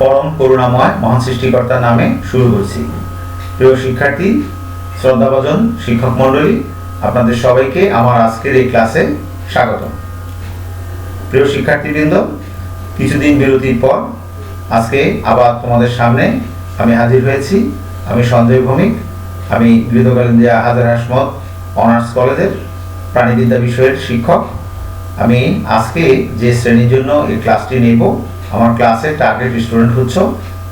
পরম করুণাময় মহান সৃষ্টিকর্তার নামে শুরু করছি। প্রিয় শিক্ষার্থী, শ্রদ্ধাভাজন, শিক্ষক মণ্ডলী, আপনাদের সবাইকে আমার আজকের এই ক্লাসে স্বাগত প্রিয় শিক্ষার্থীবৃন্দ, কিছুদিন বিরতির পর আজকে আবার তোমাদের সামনে আমি হাজির হয়েছি। আমি সঞ্জয় ভৌমিক, আমি গৃহকালিন্দিয়া হাজার হাসমত অনার্স কলেজের প্রাণীবিদ্যা বিষয়ের শিক্ষক। আমি আজকে যে শ্রেণির জন্য এই ক্লাসটি নেব আমার ক্লাসের টার্গেট স্টুডেন্ট হচ্ছে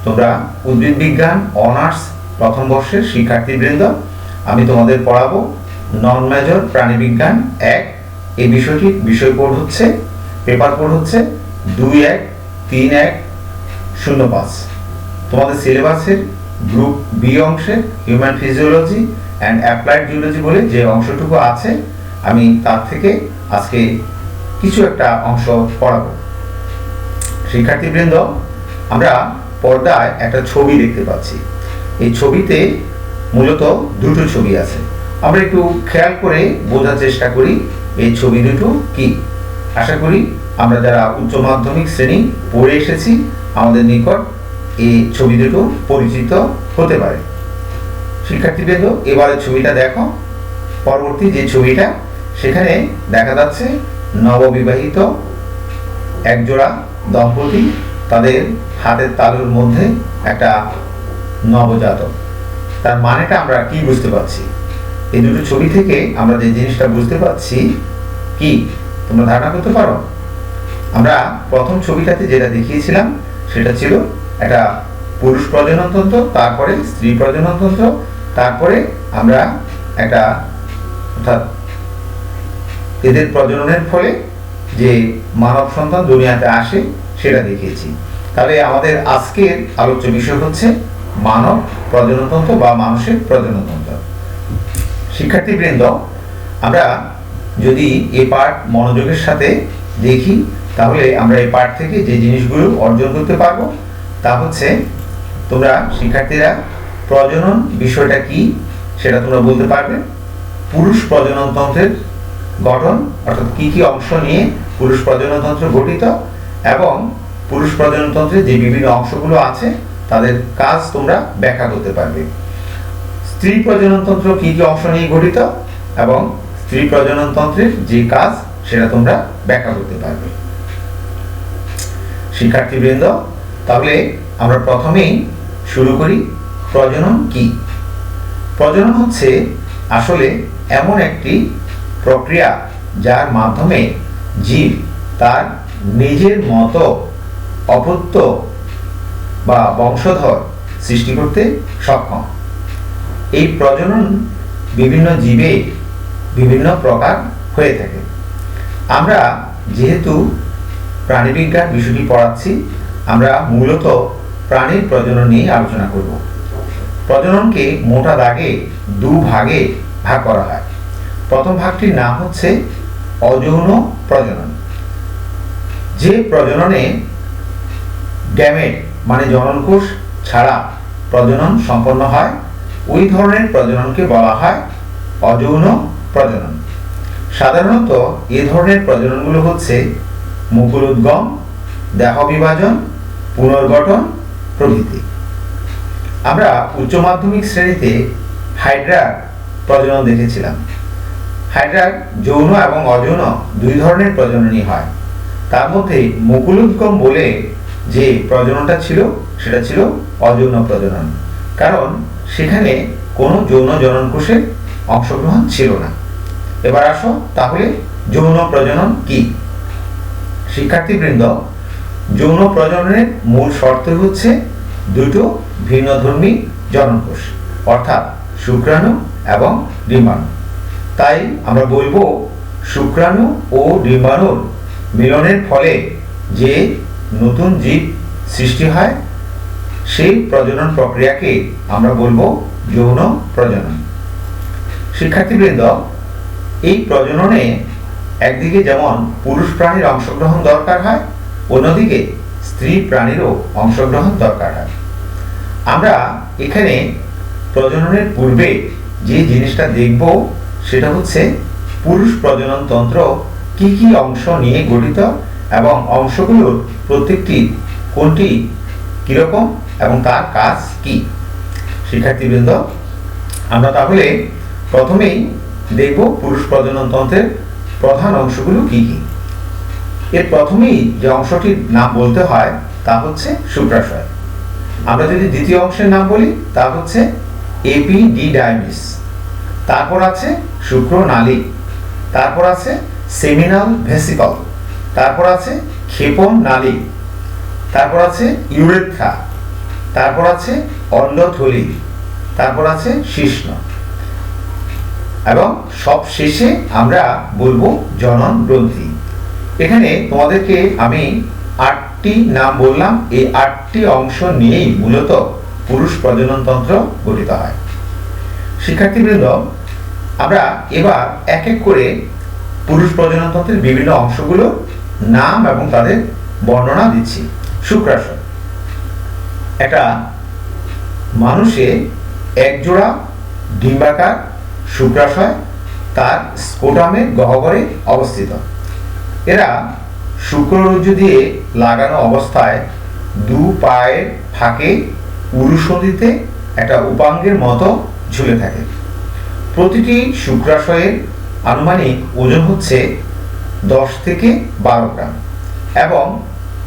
তোমরা উদ্ভিদ বিজ্ঞান অনার্স প্রথম বর্ষের শিক্ষার্থীবৃন্দ। আমি তোমাদের পড়াবো নন মেজর প্রাণীবিজ্ঞান এক। এই বিষয়টির বিষয় কোড হচ্ছে পেপার কোড হচ্ছে দুই এক, তিন এক, শূন্য পাঁচ। তোমাদের সিলেবাসের গ্রুপ বি অংশে human physiology and applied geology বলে যে অংশটুকু আছে, আমি তার থেকে আজকে কিছু একটা অংশ পড়াবো। শিক্ষার্থীবৃন্দ, আমরা পর্দায় একটা ছবি দেখতে পাচ্ছি। এই ছবিতে মূলত দুটো ছবি আছে। আমরা একটু খেয়াল করে বোঝার চেষ্টা করি, এই ছবি দুটো কি? আশা করি আমরা যারা উচ্চ মাধ্যমিক শ্রেণি পড়ে এসেছি, আমাদের নিকট এই ছবি দুটো পরিচিত হতে পারে। শিক্ষার্থীবৃন্দ এবারে ছবিটা দেখো। পরবর্তী যে ছবিটা, সেখানে দেখা যাচ্ছে নববিবাহিত একজোড়া দম্পতি তাদের হাতের তালুর মধ্যে একটা নবজাতক। তার মানেটা আমরা কি বুঝতে পারছি? এই দুটো ছবি থেকে আমরা যে জিনিসটা বুঝতে পারছি, কি? তোমরা ধারণা করতে পারো? আমরা প্রথম ছবিটাতে যেটা দেখিয়েছিলাম, সেটা ছিল একটা পুরুষ প্রজননতন্ত্র তারপরে স্ত্রী প্রজননতন্ত্র তারপরে আমরা একটা অর্থাৎ এদের প্রজননের ফলে যে মানব সন্তান দুনিয়াতে আসে, সেটা দেখিয়েছি। তাহলে আমাদের আজকের আলোচ্য বিষয় হচ্ছে মানব প্রজননতন্ত্র বা মানুষের প্রজননতন্ত্র। শিক্ষার্থীবৃন্দ, আমরা যদি এ পাঠ মনোযোগের সাথে দেখি, তাহলে আমরা এই পাঠ থেকে যে জিনিসগুলো অর্জন করতে পারব, তা হচ্ছে তোমরা শিক্ষার্থীরা প্রজনন বিষয়টা কি, সেটা তোমরা বলতে পারবে। পুরুষ প্রজননতন্ত্রের গঠন, অর্থাৎ কি কি অংশ নিয়ে পুরুষ প্রজননতন্ত্র গঠিত এবং পুরুষ প্রজননতন্ত্রের যে বিভিন্ন অংশগুলো আছে, তাদের কাজ তোমরা ব্যাখ্যা করতে পারবে। স্ত্রী প্রজননতন্ত্র কি কি অংশ নিয়ে গঠিত এবং স্ত্রী প্রজননতন্ত্রের যে কাজ, সেটা তোমরা ব্যাখ্যা করতে পারবে। শিক্ষার্থীবৃন্দ, তাহলে আমরা প্রথমেই শুরু করি, প্রজনন কি? প্রজনন হচ্ছে আসলে এমন একটি প্রক্রিয়া যার মাধ্যমে জীব তার নিজের মতো অপত্য বা বংশধর সৃষ্টি করতে সক্ষম। এই প্রজনন বিভিন্ন জীবে বিভিন্ন প্রকার হয়ে থাকে। আমরা যেহেতু প্রাণীবিজ্ঞান বিষয়টি পড়াচ্ছি, আমরা মূলত প্রাণীর প্রজনন নিয়ে আলোচনা করব। প্রজননকে মোটা দাগে দু ভাগে ভাগ করা হয়। প্রথম ভাগটির নাম হচ্ছে অযৌন প্রজনন। যে প্রজননে গ্যামেট মানে জননকোষ ছাড়া প্রজনন সম্পন্ন হয়, ওই ধরনের প্রজননকে বলা হয় অযৌন প্রজনন। সাধারণত এ ধরনের প্রজননগুলো হচ্ছে মুকুল উদ্গম দেহ বিভাজন পুনর্গঠন প্রভৃতি। আমরা উচ্চ মাধ্যমিক শ্রেণীতে হাইড্রা প্রজনন দেখেছিলাম। হাইড্রার যৌন এবং অযৌন দুই ধরনের প্রজননই হয়। তার মধ্যে মুকুলোদ্গম বলে যে প্রজননটা ছিল, সেটা ছিল অযৌন প্রজনন। কারণ সেখানে কোনো যৌন জনন কোষের অংশগ্রহণ ছিল না। এবার আসো তাহলে যৌন প্রজনন কি? শিক্ষার্থীবৃন্দ, যৌন প্রজননের মূল শর্ত হচ্ছে দুটো ভিন্নধর্মী জননকোষ, অর্থাৎ শুক্রাণু এবং ডিম্বাণু তাই আমরা বলব শুক্রাণু ও ডিম্বাণুর মিলনের ফলে যে নতুন জীব সৃষ্টি হয়, সেই প্রজনন প্রক্রিয়াকে আমরা বলব যৌন প্রজনন। শিক্ষার্থীবৃন্দ, এই প্রজননে একদিকে যেমন পুরুষ প্রাণীর অংশগ্রহণ দরকার হয়, অন্যদিকে স্ত্রী প্রাণীরও অংশগ্রহণ দরকার হয়। আমরা এখানে প্রজননের পূর্বে যে জিনিসটা দেখব সেটা হচ্ছে পুরুষ প্রজনন তন্ত্র কি কি অংশ নিয়ে গঠিত এবং অংশগুলোর প্রত্যেকটি কোনটি কীরকম এবং তার কাজ কি? শিক্ষার্থীবৃন্দ, আমরা তাহলে প্রথমেই দেখব পুরুষ প্রজনন তন্ত্রের প্রধান অংশগুলো কি কি। এর প্রথমেই যে অংশটির নাম বলতে হয় তা হচ্ছে শুক্রাশয় আমরা যদি দ্বিতীয় অংশের নাম বলি, তা হচ্ছে এপিডিডাইমিস। তারপর আছে শুক্রনালী তারপর আছে সেমিনাল ভেসিকল। তারপর আছে ক্ষেপণ নালী। তারপর আছে ইউরেথ্রা। তারপর আছে অন্ডথলি তারপর আছে শিশ্ন এবং সব শেষে আমরা বলব জনন গ্রন্থি। এখানে তোমাদেরকে আমি আটটি নাম বললাম। এই আটটি অংশ নিয়েই মূলত পুরুষ প্রজননতন্ত্র গঠিত হয়। শিক্ষার্থীবৃন্দ আমরা এবার এক এক করে পুরুষ প্রজননতন্ত্রের বিভিন্ন অংশগুলোর নাম এবং তাদের বর্ণনা দিচ্ছি। শুক্রাশয় একটা মানুষে একজোড়া ডিম্বাকার শুক্রাশয় তার স্কোটামে গহ্বরে অবস্থিত। এরা শুক্ররজ্জু দিয়ে লাগানো অবস্থায় দু পায়ের ফাঁকে উরুসন্ধিতে একটা উপাঙ্গের মতো ঝুলে থাকে। প্রতিটি শুক্রাশয়ের আনুমানিক ওজন হচ্ছে দশ থেকে বারো গ্রাম এবং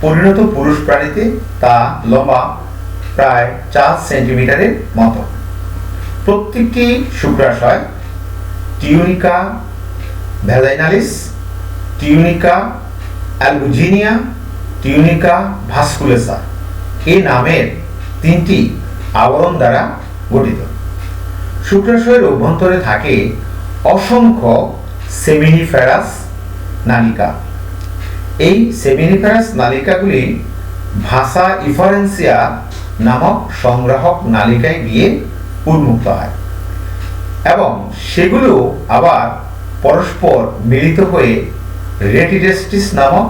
পরিণত পুরুষ প্রাণীতে তা লম্বা প্রায় চার সেন্টিমিটারের মতো। প্রত্যেকটি শুক্রাশয় tunica vaginalis tunica albuginea tunica vasculosa এই নামের তিনটি আবরণ দ্বারা গঠিত। শুক্রাশয়ের অভ্যন্তরে থাকে অসংখ্য সেমিনিফেরাস নালিকা। এই সেমিনিফেরাস নালিকাগুলি ভাষা ইফারেন্সিয়া নামক সংগ্রাহক নালিকায় গিয়ে উন্মুক্ত হয় এবং সেগুলো আবার পরস্পর মিলিত হয়ে রেটিডেস্টিস নামক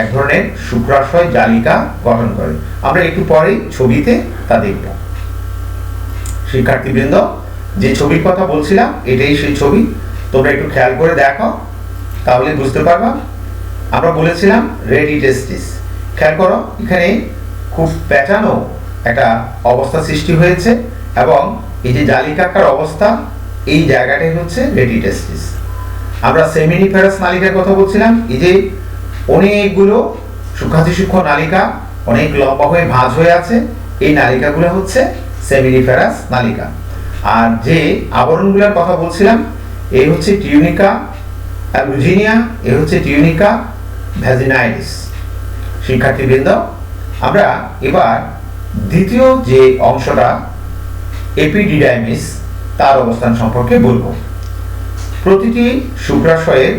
এক ধরনের শুক্রাশয় জালিকা গঠন করে। আমরা একটু পরেই ছবিতে তা দেখব। শিক্ষার্থীবৃন্দ যে ছবির কথা বলছিলাম, এটাই সেই ছবি। তোমরা একটু খেয়াল করে দেখো, তাহলে বুঝতে পারবা। আমরা বলেছিলাম রেডিডেস্টিস খেয়াল করো, এখানে খুব প্যাটানো একটা অবস্থা সৃষ্টি হয়েছে এবং এই যে জালিকাকার অবস্থা, এই জায়গাটাই হচ্ছে রেডিডেস্টিস আমরা সেমিনিফেরাস নালিকার কথা বলছিলাম, এই যে অনেকগুলো সূক্ষ্মাতি সূক্ষ্ম নালিকা অনেক লম্বা হয়ে ভাঁজ হয়ে আছে, এই নালিকাগুলো হচ্ছে সেমিনিফেরাস নালিকা। আর যে আবরণগুলোর কথা বলছিলাম, এই হচ্ছে টিউনিকা অ্যালুজিনিয়া এ হচ্ছে টিউনিকা ভ্যাজিনাইটিস। শিক্ষার্থীবৃন্দ, আমরা এবার দ্বিতীয় যে অংশটা, এপিডিডাইমিস, তার অবস্থান সম্পর্কে বলব। প্রতিটি শুক্রাশয়ের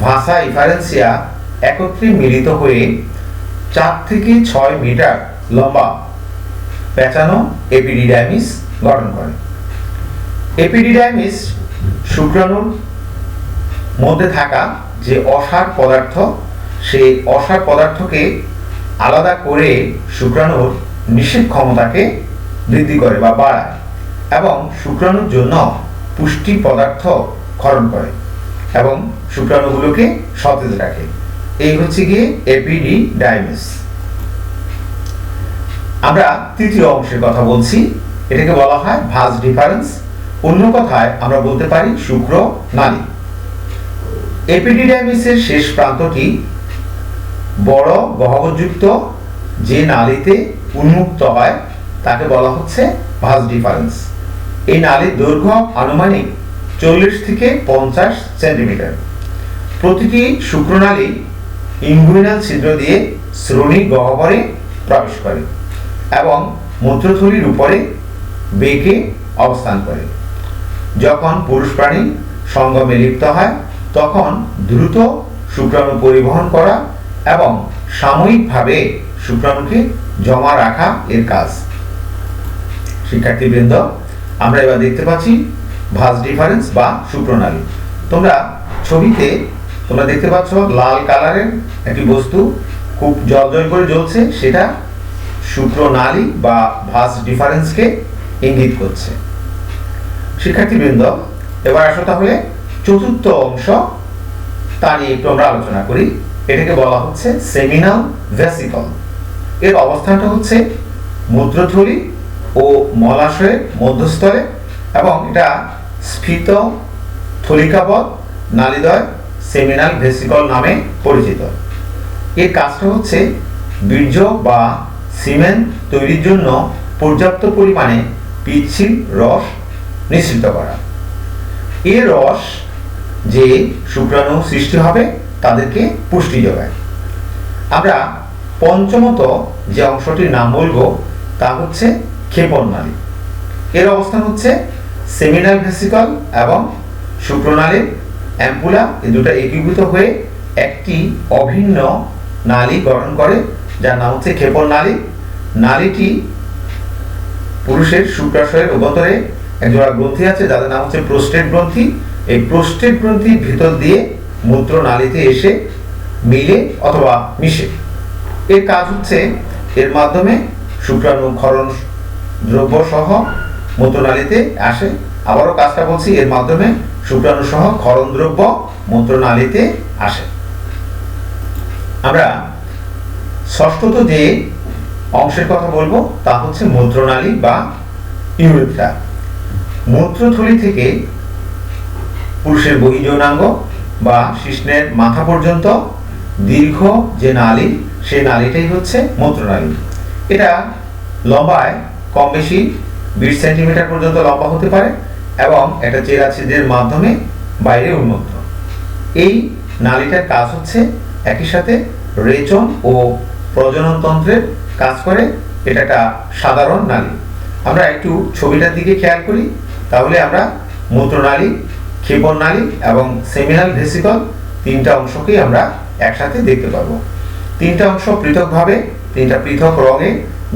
ভাষা ইফারেন্সিয়া একত্রে মিলিত হয়ে চার থেকে ছয় মিটার লম্বা পেঁচানো এপিডিডাইমিস গঠন করে। এপিডিডাইমিস শুক্রাণুর মধ্যে থাকা যে অসার পদার্থ, সেই অসার পদার্থকে আলাদা করে শুক্রাণুর নিষেধ ক্ষমতাকে বৃদ্ধি করে বা বাড়ায় এবং শুক্রাণুর জন্য পুষ্টি পদার্থ ক্ষরণ করে এবং শুক্রাণুগুলোকে সতেজ রাখে। এই হচ্ছে গিয়ে এপিডি ডাইমিস। আমরা তৃতীয় অংশের কথা বলছি। এটাকে বলা হয় ভাজ ডিফারেন্স। অন্য কথায় আমরা বলতে পারি শুক্র নালী এপিডিডাইমিসের শেষ প্রান্তটি বড়, গহ্বরযুক্ত, যে নালীতে উন্মুক্ত হয়, তাকে বলা হচ্ছে ভাজ ডিফারেন্স। এই নালীর দৈর্ঘ্য আনুমানিক চল্লিশ থেকে পঞ্চাশ সেন্টিমিটার। প্রতিটি শুক্রনালী ইনগুইনাল ছিদ্র দিয়ে শ্রোণী গহ্বরে প্রবেশ করে এবং মূত্রথলির উপরে বেঁকে অবস্থান করে। যখন পুরুষ প্রাণী সঙ্গমে লিপ্ত হয়, তখন দ্রুত শুক্রাণু পরিবহন করা এবং সাময়িকভাবে শুক্রাণুকে জমা রাখা এর কাজ। শিক্ষার্থীবৃন্দ, আমরা এবার দেখতে পাচ্ছি ভাজ ডিফারেন্স বা শুক্রনালী। তোমরা ছবিতে, তোমরা দেখতে পাচ্ছ লাল কালারের একটি বস্তু, খুব জল জল করে জ্বলছে, সেটা শুক্রনালী বা ভাজ ডিফারেন্সকে ইঙ্গিত করছে। শিক্ষার্থীবৃন্দ, এবার আসো তাহলে চতুর্থ অংশ তা নিয়ে একটু আমরা আলোচনা করি। এটাকে বলা হচ্ছে সেমিনাল ভেসিকল এর অবস্থানটা হচ্ছে মূত্রথলি ও মলাশয়ের মধ্যস্থলে এবং এটা স্ফীত থলিকাপথ নালীদ্বয় সেমিনাল ভেসিকল নামে পরিচিত। এর কাজটা হচ্ছে বীর্য বা সিমেন্ট তৈরির জন্য পর্যাপ্ত পরিমাণে পিচ্ছিল রস নিঃসৃত করা। এর রস যে শুক্রাণু সৃষ্টি হবে, তাদেরকে পুষ্টি যোগায়। আমরা পঞ্চমত যে অংশটির নাম বলব, তা হচ্ছে ক্ষেপণ নালী। এর অবস্থান হচ্ছে সেমিনাল ভেসিকল এবং শুক্রনালীর অ্যাম্পুলা, এই দুটো একীভূত হয়ে একটি অভিন্ন নালী গঠন করে, যার নাম হচ্ছে ক্ষেপণ নালী। নালীটি পুরুষের শুক্রাশয়ের অভ্যন্তরে একজোড়া গ্রন্থি আছে, যাদের নাম হচ্ছে প্রোস্টেট গ্রন্থি। এই প্রোস্টেট গ্রন্থির ভিতর দিয়ে মূত্র নালীতে এসে মিলে অথবা মিশে। এর কাজ হচ্ছে এর মাধ্যমে শুক্রাণু ক্ষরণ দ্রব্য সহ মূত্রনালীতে আসে। আবারও কাজটা বলছি, এর মাধ্যমে শুক্রাণু সহ ক্ষরণ দ্রব্য মূত্রনালীতে আসে। আমরা ষষ্ঠত যে অংশের কথা বলব, তা হচ্ছে মূত্রনালী বা ইউরেথ্রা মূত্রথলি থেকে পুরুষের বহির্যৌনাঙ্গ বা শিশ্নের মাথা পর্যন্ত দীর্ঘ যে নালী, সেই নালীটাই হচ্ছে মূত্রনালী। এটা লম্বায় কম বেশি বিশ সেন্টিমিটার পর্যন্ত লম্বা হতে পারে এবং একটা চেরা ছিদ্রের মাধ্যমে বাইরে উন্মুক্ত। এই নালীটার কাজ হচ্ছে একই সাথে রেচন ও প্রজননতন্ত্রের কাজ করে। এটা একটা সাধারণ নালী। আমরা একটু ছবিটার দিকে খেয়াল করি। তাহলে আমরা মূত্রনালী ক্ষেপণ নালী এবং সেমিনাল ভেসিকল তিনটা অংশকেই আমরা একসাথে দেখতে পাবো। তিনটা অংশ পৃথকভাবে, তিনটা পৃথক রঙে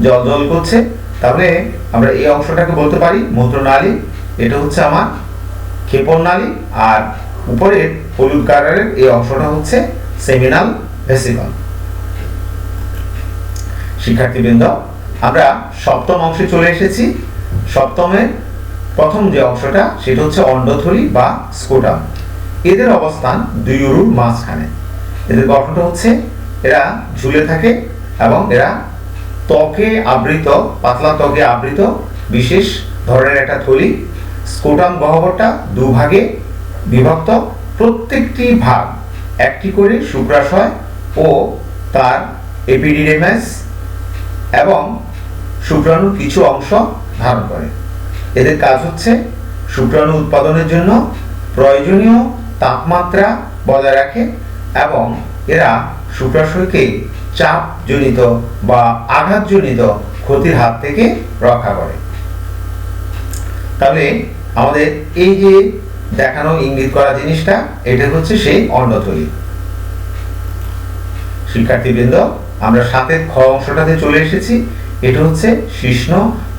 জল জল করছে। তাহলে আমরা এই অংশটাকে বলতে পারি মূত্রনালী এটা হচ্ছে আমার ক্ষেপণ নালী আর উপরের হলুদ কালারের এই অংশটা হচ্ছে সেমিনাল ভেসিকল শিক্ষার্থীবৃন্দ, আমরা সপ্তম অংশে চলে এসেছি। সপ্তমের প্রথম যে অংশটা, সেটা হচ্ছে অন্ডথলি বা স্কোটাম এদের অবস্থান দুই উরুর মাঝখানে। এদের গঠনটা হচ্ছে, এরা ঝুলে থাকে এবং এরা ত্বকে আবৃত, পাতলা ত্বকে আবৃত, বিশেষ ধরনের একটা থলি। স্কোটাম গহ্বরটা দুভাগে বিভক্ত। প্রত্যেকটি ভাগ একটি করে শুক্রাশয় ও তার এপিডিডেমাস এবং শুক্রাণু কিছু অংশ ধারণ করে। এদের কাজ হচ্ছে শুক্রাণু উৎপাদনের জন্য প্রয়োজনীয় তাপমাত্রা বজায় রাখে এবং এরা শুক্রাশয়কে চাপজনিত বা আঘাতজনিত ক্ষতির হাত থেকে রক্ষা করে। তাহলে আমাদের এই যে দেখানো ইঙ্গিত করা জিনিসটা, এটা হচ্ছে সেই অন্নথলি। শিক্ষার্থীবৃন্দ, আমরা সাতের খ অংশটাতে চলে এসেছি। এটা হচ্ছে শিষ্ণ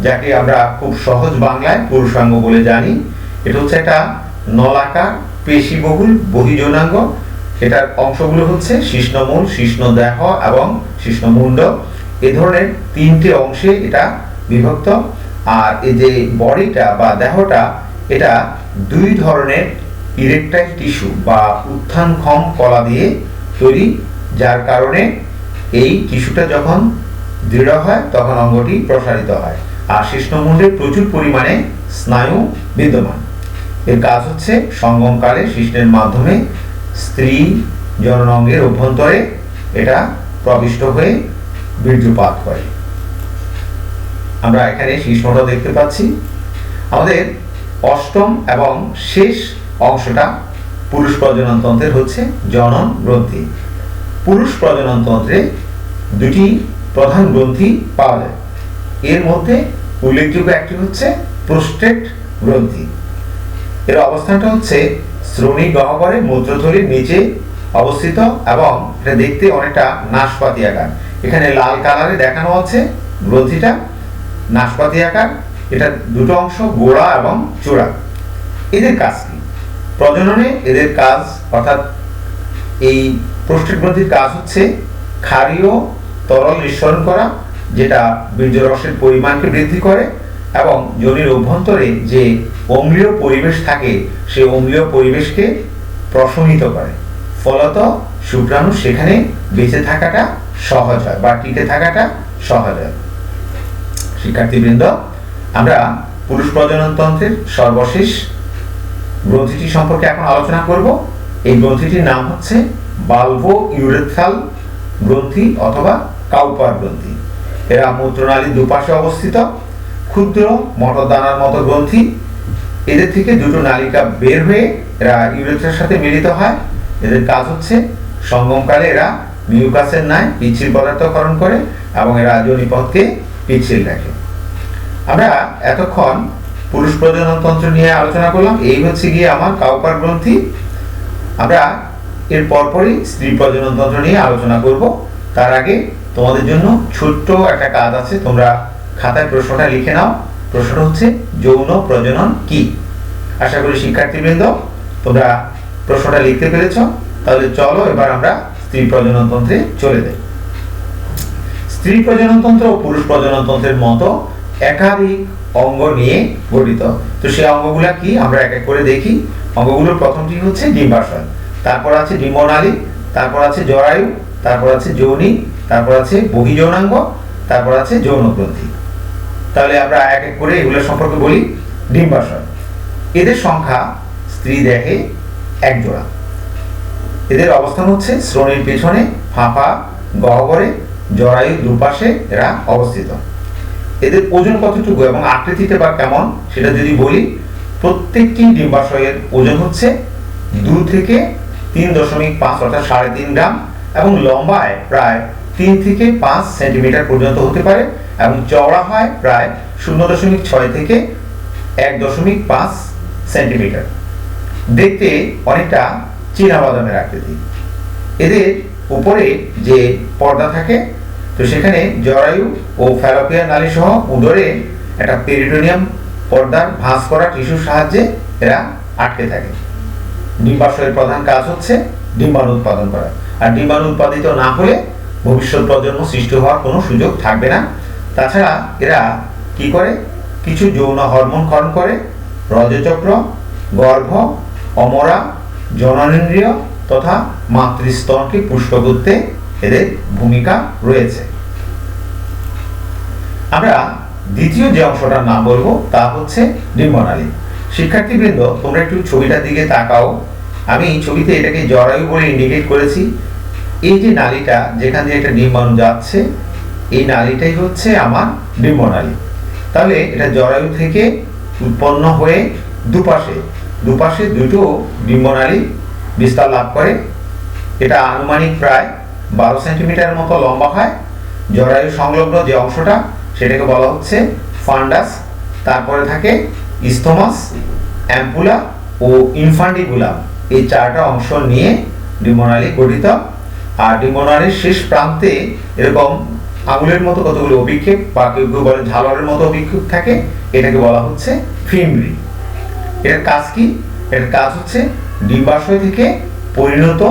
যাকে আমরা খুব সহজ বাংলায় পুরুষাঙ্গ বলে জানি। এটা হচ্ছে একটা নলাকার পেশিবহুল বহির্যৌনাঙ্গ এটার অংশগুলো হচ্ছে শিষ্ণমূল শিষ্ণদেহ এবং শিষ্ণমুণ্ড এ ধরনের তিনটে অংশে এটা বিভক্ত। আর এই যে বডিটা বা দেহটা, এটা দুই ধরনের ইরেকটাইল টিস্যু বা উত্থানক্ষম কলা দিয়ে তৈরি, যার কারণে এই টিস্যুটা যখন দৃঢ় হয়, তখন অঙ্গটি প্রসারিত হয়। আর শিষ্ণমুণ্ডে প্রচুর পরিমাণে স্নায়ু বিদ্যমান। এর কাজ হচ্ছে সঙ্গমকালে শিষ্ণের মাধ্যমে স্ত্রী জননাঙ্গের অভ্যন্তরে এটা প্রবিষ্ট হয়ে বীর্যপাত করে। আমরা এখানে শিষ্ণটা দেখতে পাচ্ছি। আমাদের অষ্টম এবং শেষ অংশটা পুরুষ প্রজনন তন্ত্রের হচ্ছে জনন গ্রন্থি পুরুষ প্রজনন তন্ত্রে দুটি প্রধান গ্রন্থি পাওয়া যায়। এর মধ্যে উল্লেখযোগ্য একটি হচ্ছে প্রোস্টেট গ্রন্থি। এর অবস্থানটা হচ্ছে শ্রোণী গহ্বরে মূত্রথলির নিচে অবস্থিত এবং এটা দেখতে অনেকটা নাশপাতি আকার। এখানে লাল কালারে দেখানো আছে গ্রন্থিটা। নাশপাতি আকার, এটা দুটো অংশ গোড়া এবং চূড়া। এদের কাজ কি? প্রজননে এদের কাজ, অর্থাৎ এই প্রোস্টেট গ্রন্থির কাজ হচ্ছে ক্ষারীয় তরল নিঃসরণ করা, যেটা বীর্যরসের পরিমাণকে বৃদ্ধি করে এবং যোনির অভ্যন্তরে যে অম্লীয় পরিবেশ থাকে, সেই অম্লীয় পরিবেশকে প্রশমিত করে। ফলত শুক্রাণু সেখানে বেঁচে থাকাটা সহজ হয় বা টিকে থাকাটা সহজ হয়। শিক্ষার্থীবৃন্দ, আমরা পুরুষ প্রজননতন্ত্রের সর্বশেষ গ্রন্থিটি সম্পর্কে এখন আলোচনা করব। এই গ্রন্থিটির নাম হচ্ছে বালভো ইউরেথাল গ্রন্থি অথবা কাউপার গ্রন্থি এরা মূত্রনালীর দুপাশে অবস্থিত, ক্ষুদ্র মটরদানার মতো গ্রন্থি। এদের থেকে দুটো নালিকা বের হয়ে এরা ইউরেথ্রার সাথে মিলিত হয়। এদের কাজ হচ্ছে, সঙ্গমকালে এরা মিউকাসের ন্যায় পিচ্ছিল পদার্থকরণ করে এবং এরা জনিপথকে পিচ্ছিল রাখে। আমরা এতক্ষণ পুরুষ প্রজননতন্ত্র নিয়ে আলোচনা করলাম, এই হচ্ছে গিয়ে আমার কাউপার গ্রন্থি আমরা এর পরপরই স্ত্রী প্রজননতন্ত্র নিয়ে আলোচনা করব। তার আগে তোমাদের জন্য ছোট্ট একটা কাজ আছে। তোমরা খাতায় প্রশ্নটা লিখে নাও। প্রশ্নটা হচ্ছে, যৌন প্রজনন কি? আশা করি শিক্ষার্থীবৃন্দ, তোমরা প্রশ্নটা লিখতে পেরেছ। তাহলে চলো এবার আমরা স্ত্রী প্রজননতন্ত্রে চলে যাই। স্ত্রী প্রজননতন্ত্র ও পুরুষ প্রজননতন্ত্রের মতো একাধিক অঙ্গ নিয়ে গঠিত। তো সেই অঙ্গগুলা কি? আমরা এক এক করে দেখি। অঙ্গগুলোর প্রথমটি হচ্ছে ডিম্বাশয়। তারপর আছে ডিম্বনালী, তারপর আছে জরায়ু, তারপর আছে যৌনি তারপর আছে বহি যৌনাঙ্গ, তারপর আছে যৌন গ্রন্থি। তাহলে আমরা এক এক করে এগুলো সম্পর্কে বলি। ডিম্বাশয়। এদের সংখ্যা স্ত্রী দেখে এক জোড়া। এদের অবস্থান হচ্ছে শ্রোণীর পেছনে, ফাঁপা, গহ্বরে জরায়ু দুপাশে এরা অবস্থিত। এদের ওজন কতটুকু এবং আকৃতিতে বা কেমন সেটা যদি বলি, প্রত্যেকটি ডিম্বাশয়ের ওজন হচ্ছে দু থেকে তিন দশমিক পাঁচ অর্থাৎ সাড়ে তিন গ্রাম এবং লম্বায় প্রায় তিন থেকে পাঁচ সেন্টিমিটার পর্যন্ত হতে পারে এবং চওড়া হয় প্রায় শূন্য দশমিক ছয় থেকে এক দশমিক পাঁচ সেন্টিমিটার। দেখতে অনেকটা চীনা বাদামের আকৃতি। এদের উপরে যে পর্দা থাকে, তো সেখানে জরায়ু ও ফ্যালোপিয়ার নালী সহ উদরে একটা পেরিটোনিয়াম পর্দার ভাঁজ করা টিস্যুর সাহায্যে এরা আটকে থাকে। ডিম্বাশয়ের প্রধান কাজ হচ্ছে ডিম্বাণু উৎপাদন করা। আর ডিম্বাণু উৎপাদিত না হলে ভবিষ্যৎ প্রজন্ম সৃষ্টি হওয়ার কোনো সুযোগ থাকবে না। তাছাড়া এরা কি করে? কিছু যৌন হরমোন ক্ষরণ করে। রজচক্র, গর্ভ, অমরা, জননেন্দ্রিয় তথা মাতৃস্তনকে পুষ্ট করতে এদের ভূমিকা রয়েছে। আমরা দ্বিতীয় যে অংশটার নাম বলব তা হচ্ছে ডিম্বনালী শিক্ষার্থীবৃন্দ, তোমরা একটু ছবিটার দিকে তাকাও। আমি ছবিতে এটাকে জরায়ু বলে ইন্ডিকেট করেছি। এই যে নালীটা, যেখান দিয়ে একটা ডিম্বাণু যাচ্ছে, এই নালীটাই হচ্ছে আমার ডিম্বনালী তাহলে এটা জরায়ু থেকে উৎপন্ন হয়ে দুপাশে দুপাশে দুটো ডিম্বনালী বিস্তার লাভ করে। এটা আনুমানিক প্রায় বারো সেন্টিমিটারের মতো লম্বা হয়। জরায়ু সংলগ্ন যে অংশটা, সেটাকে বলা হচ্ছে ফান্ডাস। তারপরে থাকে ইস্তমাস অ্যাম্পুলা ও ইনফান্ডিবুলাম এই চারটা অংশ নিয়ে ডিমোনালি গঠিত আর ডিমোনালির শেষ প্রান্তে এরকম আঙুলের মতো কতগুলো অভিক্ষেপ বা কেউ কেউ বলে ঝালরের মতো অভিক্ষেপ থাকে, এটাকে বলা হচ্ছে ফিমরি এর কাজ কি? এর কাজ হচ্ছে ডিম্বাশয় থেকে পরিণত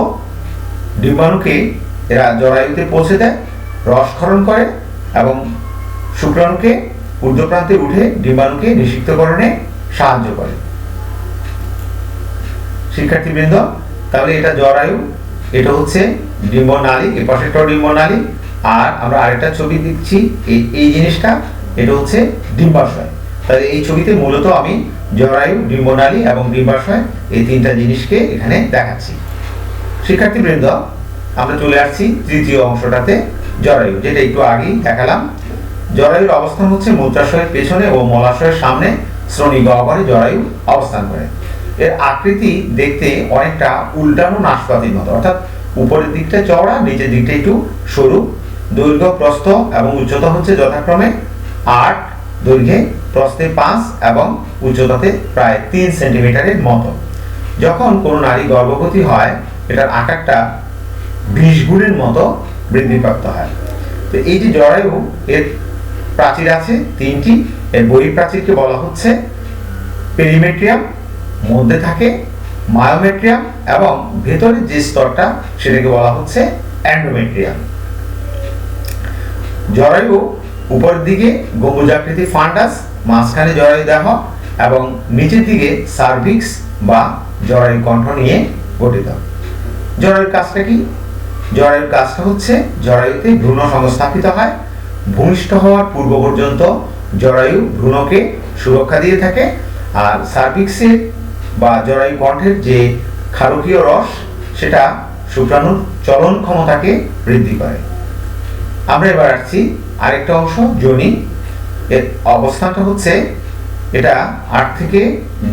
ডিম্বাণুকে এরা জরায়ুতে পৌঁছে দেয় রসক্ষরণ করে এবং শুক্রাণুকে ঊর্ধ্বপ্রান্তে উঠে ডিম্বাণুকে নিষিক্তকরণে সাহায্য করে। শিক্ষার্থীবৃন্দ, তাহলে এটা জরায়ু, এটা হচ্ছে ডিম্বনালী পাশেরটাও ডিম্বনালী আর আমরা আরেকটা ছবি দিচ্ছি, এই এই জিনিসটা, এটা হচ্ছে ডিম্বাশয়। তাহলে এই ছবিতে মূলত আমি জরায়ু ডিম্বনালী এবং ডিম্বাশয়, এই তিনটা জিনিসকে এখানে দেখাচ্ছি। শিক্ষার্থীবৃন্দ, আমরা চলে আসছি তৃতীয় অংশটাতে, জরায়ু, যেটা একটু আগেই দেখালাম। জরায়ুর অবস্থান হচ্ছে মূত্রাশয়ের পেছনে ও মলাশয়ের সামনে, শ্রোণী গহ্বরে জরায়ু অবস্থান করে। এর আকৃতি দেখতে অনেকটা উল্টানো নাশপাতির মতো, অর্থাৎ উপরের দিকটা চওড়া, নিচের দিকটা একটু সরু। দৈর্ঘ্য প্রস্থ এবং উচ্চতা হচ্ছে যথাক্রমে আট, দৈর্ঘ্যে প্রস্থে পাঁচ এবং উচ্চতাতে প্রায় তিন সেন্টিমিটারের মতো। যখন কোনো নারী গর্ভবতী হয়, এটার আকারটা বিশ গুণের মতো বৃদ্ধিপ্রাপ্ত হয়। তো এই যে জরায়ু, এর প্রাচীর আছে তিনটি। এর বহিঃপ্রাচীরকে বলা হচ্ছে পেরিমেট্রিয়াম মধ্যে থাকে মায়োমেট্রিয়াম এবং ভেতরের যে স্তরটা সেটাকে বলা হচ্ছে অ্যান্ডোমেট্রিয়াম জরায়ু উপরের দিকে গম্বুজাকৃতি ফান্ডাস মাঝখানে জরায়ু দেহ এবং নিচের দিকে সার্ভিক্স বা জরায়ু কণ্ঠ নিয়ে গঠিত। জরায়ুর কাজটা কি? জরায়ুর কাজটা হচ্ছে জরায়ুতে ভ্রূণ সংস্থাপিত হয়। ভূমিষ্ঠ হওয়ার পূর্ব পর্যন্ত জরায়ু ভ্রূণকে সুরক্ষা দিয়ে থাকে। আর সার্ভিক্সের বা জরায়ু কণ্ঠের যে ক্ষারকীয় রস, সেটা শুক্রাণুর চলন ক্ষমতাকে বৃদ্ধি করে। আমরা এবার আসছি আরেকটা অংশ যোনি এর অবস্থানটা হচ্ছে, এটা আট থেকে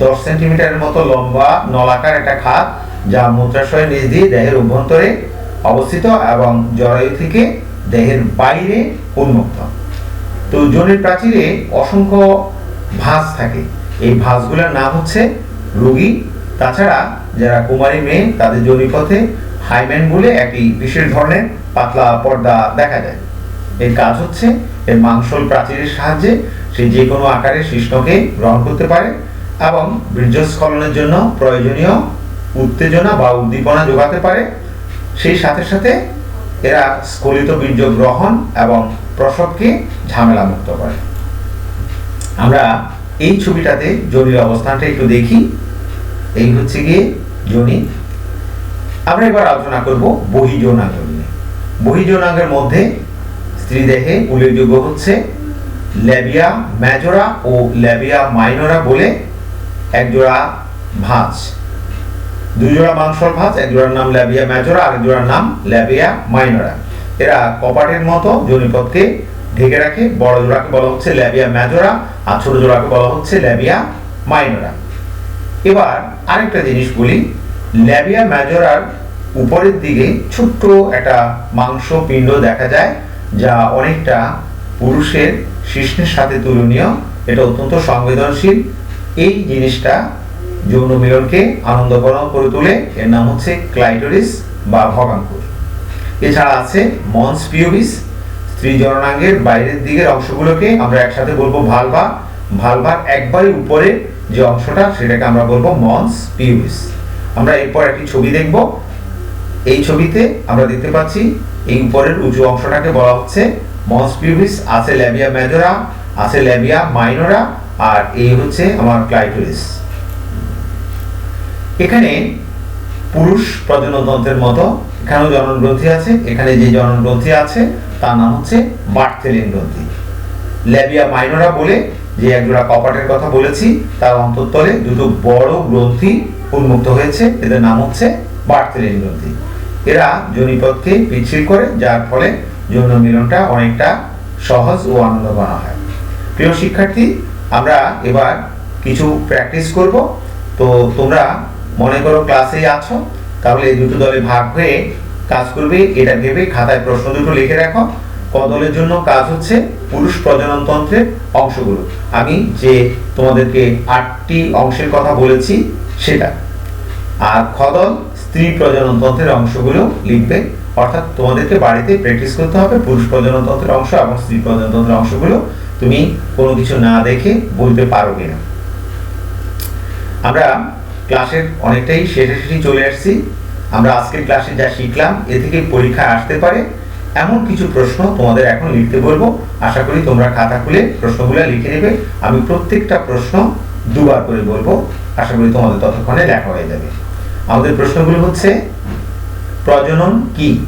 দশ সেন্টিমিটারের মতো লম্বা, নলাকার একটা খাত, যা মূত্রাশয়ের নিচ দিয়ে দেহের অভ্যন্তরে অবস্থিত এবং জরায়ু থেকে দেহের বাইরে উন্মুক্ত। তো যোনির প্রাচীরে অসংখ্য ভাঁজ থাকে। এই ভাঁজগুলোর নাম হচ্ছে রোগী। তাছাড়া যারা কুমারী মেয়ে, তাদের যোনিপথে হাইম্যান বলে একটি বিশেষ ধরনের পাতলা পর্দা দেখা যায়। এর কাজ হচ্ছে, এর মাংসল প্রাচীরের সাহায্যে সে যে কোনো আকারের শিষ্ণকে গ্রহণ করতে পারে এবং বীর্যস্খলনের জন্য প্রয়োজনীয় উত্তেজনা বা উদ্দীপনা যোগাতে পারে। সেই সাথে সাথে এরা স্খলিত বীর্য গ্রহণ এবং প্রসবকে ঝামেলা মুক্ত করে। আমরা এই ছবিটাতে জনির অবস্থানটা একটু দেখি। এই হচ্ছে গিয়ে জনি। আমরা এবার আলোচনা করব বহি যৌনাঙ্গ নিয়ে। বহি যৌনাঙ্গের মধ্যে স্ত্রী দেহে উল্লেখযোগ্য হচ্ছে ল্যাবিয়া ম্যাজোরা ও ল্যাবিয়া মাইনোরা বলে এক জোড়া ভাঁজ। দুই জোড়া মাংসল ভাঁজ এক জোড়ার নাম ল্যাবিয়া ম্যাজোরা আর এক জোড়ার নাম ল্যাবিয়া মাইনোরা। এরা কপাটের মতো জনিপথকে ঢেকে রাখে বড় জোড়াকে বলা হচ্ছে ল্যাবিয়া ম্যাজোরা আর ছোট জোড়াকে বলা হচ্ছে ল্যাবিয়া মাইনোরা। এবার আরেকটা জিনিস বলি, ল্যাবিয়া ম্যাজোরার উপরের দিকে ছোট্ট একটা মাংস পিণ্ড দেখা যায়, যা অনেকটা পুরুষের শিশ্নের সাথে তুলনীয়। এটা অত্যন্ত সংবেদনশীল। এই জিনিসটা যৌন মিলনকে আনন্দকর করে তোলে। এর নাম হচ্ছে ক্লাইটোরিস বা ভগাঙ্কুর এছাড়া আছে মন্স পিওবিস স্ত্রী জননাঙ্গের বাইরের দিকের অংশগুলোকে আমরা একসাথে বলব ভালভা। ভালভার একবারে উপরে যে অংশটা সেটাকে আমরা বলব মন্স পিউবিস আমরা এরপর একটি ছবি দেখব। এই ছবিতে আমরা দেখতে পাচ্ছি এই উপরের উঁচু অংশটাকে বলা হচ্ছে মন্স পিউবিস আছে ল্যাবিয়া মেজোরা আছে ল্যাবিয়া মাইনোরা, আর এই হচ্ছে আমার ক্লাইটোরিস। এখানে পুরুষ প্রজননতন্ত্রের মতো, এখানেও জনন গ্রন্থি আছে, এখানে যে জনন গ্রন্থি আছে, তার নাম হচ্ছে বার্থেলিন গ্রন্থি। ল্যাবিয়া মাইনোরা বলে যে একজোড়া কপাটের কথা বলেছি, তার অন্তঃতলে দুটো বড় গ্রন্থি উন্মুক্ত হয়েছে, এদের নাম হচ্ছে বার্থেলিন গ্রন্থি। এরা জনিপথকে পিচ্ছিল করে, যার ফলে যৌন মিলনটা অনেকটা সহজ ও আনন্দঘন হয়। প্রিয় শিক্ষার্থী, আমরা এবার কিছু প্র্যাকটিস করব। তো তোমরা মনে করো ক্লাসেই আছো, তাহলে এই দুটো দলে ভাগ হয়ে কাজ করবে, এটা ভেবে খাতায় প্রশ্ন দুটো লিখে রাখো। ক দলের জন্য কাজ হচ্ছে পুরুষ প্রজনন তন্ত্রের অংশগুলো। আমি যে তোমাদেরকে আটটি অংশের কথা বলেছি, সেটা। আর খ দল স্ত্রী প্রজনন তন্ত্রের অংশগুলো লিখবে। অর্থাৎ তোমাদেরকে বাড়িতে প্র্যাকটিস করতে হবে পুরুষ প্রজনন তন্ত্রের অংশ এবং স্ত্রী প্রজনন তন্ত্রের অংশগুলো। তুমি কোনো কিছু না দেখে বলতে পারো কিনা। আমরা ক্লাসের অনেকটাই শেষে শেষে চলে আসছি। আমরা আজকের ক্লাসে যা শিখলাম, এ থেকে পরীক্ষায় আসতে পারে। এমন কিছু প্রশ্ন তোমাদের এখন লিখতে বলব। আশা করি তোমরা খাতা খুলে প্রশ্নগুলো লিখে নেবে। আমি প্রত্যেকটা প্রশ্ন দুবার করে বলব। আশা করি তোমাদের ততক্ষণে লেখা হয়ে যাবে। আমাদের প্রশ্নগুলো হচ্ছে, প্রজনন কি?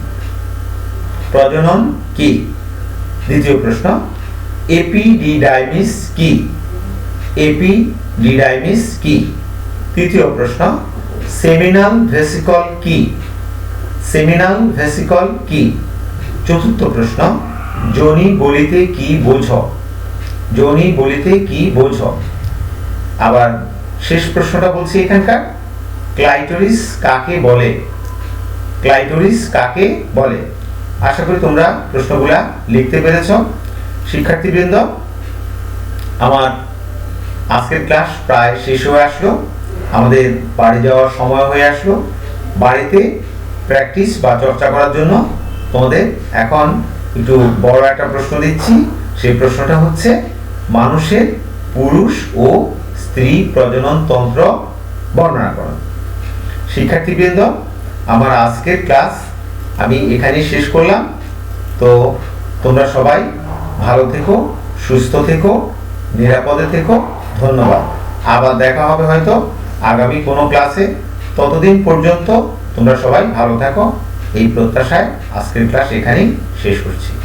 প্রজনন কি? দ্বিতীয় প্রশ্ন, এপিডিডাইমিস কি? এপিডিডাইমিস কি? তৃতীয় প্রশ্ন, সেমিনাল ভেসিকল কি? সেমিনাল ভেসিকল কি? চতুর্থ প্রশ্ন যোনি বলিতে কি বোঝ? যোনি বলিতে কি বোঝ? আবার শেষ প্রশ্নটা বলছি এখানকার। ক্লাইটোরিস কাকে বলে? ক্লাইটোরিস কাকে বলে? আশা করি তোমরা প্রশ্নগুলা লিখতে পেরেছ। শিক্ষার্থীবৃন্দ, আমার আজকের ক্লাস প্রায় শেষ হয়ে আসলো। আমাদের বাড়ি যাওয়ার সময় হয়ে আসলো। বাড়িতে প্র্যাকটিস বা চর্চা করার জন্য তোমাদের এখন একটু বড় একটা প্রশ্ন দিচ্ছি। সেই প্রশ্নটা হচ্ছে, মানুষের পুরুষ ও স্ত্রী প্রজনন তন্ত্র বর্ণনা করো। শিক্ষার্থীবৃন্দ, আমার আজকের ক্লাস আমি এখানেই শেষ করলাম। তো তোমরা সবাই ভালো থেকো, সুস্থ থেকো, নিরাপদে থেকো। ধন্যবাদ। আবার দেখা হবে হয়তো আগামী কোনো ক্লাসে। ততদিন পর্যন্ত তোমরা সবাই ভালো থাকো। এই প্রত্যাশায় আজকের ক্লাস এখানেই শেষ করছি।